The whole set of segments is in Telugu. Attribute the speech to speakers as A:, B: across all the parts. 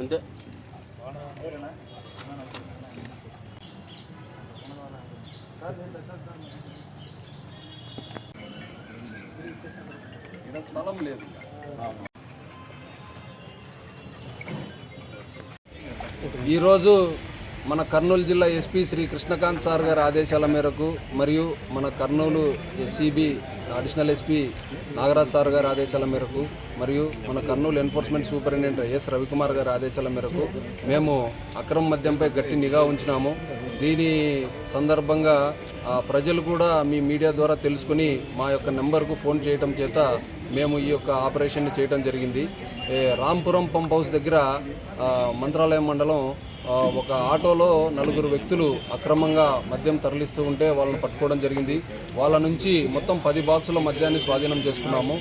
A: అంతే.
B: స్థలం లేదు. ఈరోజు మన కర్నూలు జిల్లా ఎస్పీ శ్రీ కృష్ణకాంత్ సార్ గారి ఆదేశాల మేరకు మరియు మన Kurnool SCB additional SP Nagaraj sir గారి ఆదేశాల మేరకు మరియు మన Kurnool enforcement superintendent S Ravikumar గారి ఆదేశాల మేరకు మేము అక్రమ మద్యంపై గట్టి నిఘా ఉంచినాము. దీని సందర్భంగా ప్రజలు కూడా మీ మీడియా ద్వారా తెలుసుకుని మా యొక్క నెంబర్కు ఫోన్ చేయటం చేత మేము ఈ యొక్క ఆపరేషన్ చేయడం జరిగింది. రాంపురం పంప్ హౌస్ దగ్గర మంత్రాలయం మండలం ఒక ఆటోలో నలుగురు వ్యక్తులు అక్రమంగా మద్యం తరలిస్తూ ఉంటే వాళ్ళని పట్టుకోవడం జరిగింది. వాళ్ళ నుంచి మొత్తం పది బాక్సుల మద్యాన్ని స్వాధీనం చేసుకున్నాము.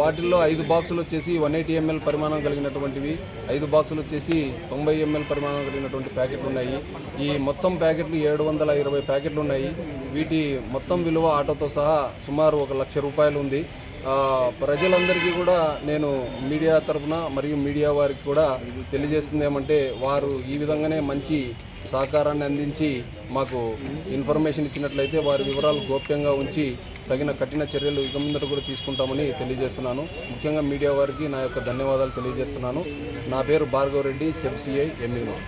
B: వాటిల్లో ఐదు బాక్సులు వచ్చేసి వన్ ఎయిటీ ఎంఎల్ పరిమాణం కలిగినటువంటివి ఐదు బాక్సులు వచ్చేసి తొంభై ఎంఎల్ పరిమాణం కలిగినటువంటి ప్యాకెట్లు ఉన్నాయి. ఈ మొత్తం ప్యాకెట్లు ఏడు వందల ఇరవై ప్యాకెట్లు ఉన్నాయి. వీటి మొత్తం విలువ ఆటోతో సహా సుమారు ఒక లక్ష రూపాయలు ఉంది. ప్రజలందరికీ కూడా నేను మీడియా తరఫున మరియు మీడియా వారికి కూడా తెలియజేస్తుంది ఏమంటే వారు ఈ విధంగానే మంచి సహకారాన్ని అందించి మాకు ఇన్ఫర్మేషన్ ఇచ్చినట్లయితే వారి వివరాలు గోప్యంగా ఉంచి తగిన కఠిన చర్యలు ఇక ముందట కూడా తీసుకుంటామని తెలియజేస్తున్నాను. ముఖ్యంగా మీడియా వారికి నా యొక్క ధన్యవాదాలు తెలియజేస్తున్నాను. నా పేరు భార్గవ్ రెడ్డి సెబ్సిఐ ఎంఈఓ